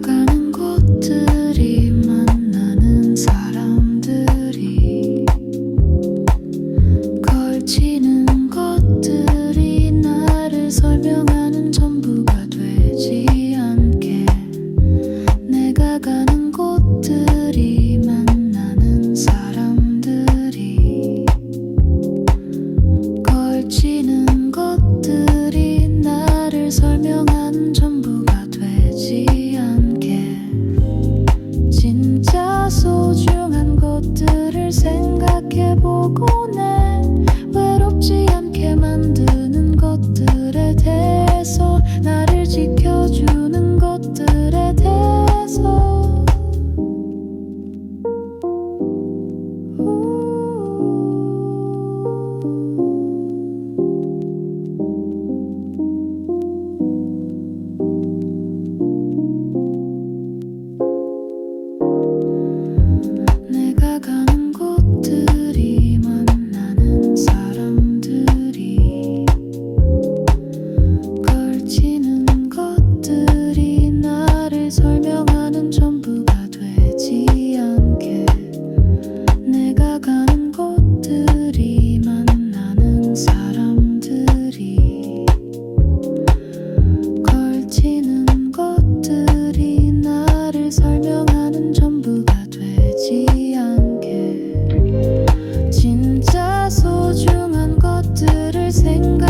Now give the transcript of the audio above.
지나가는 곳들이 생각해보고 내 외롭지 않게 만들 single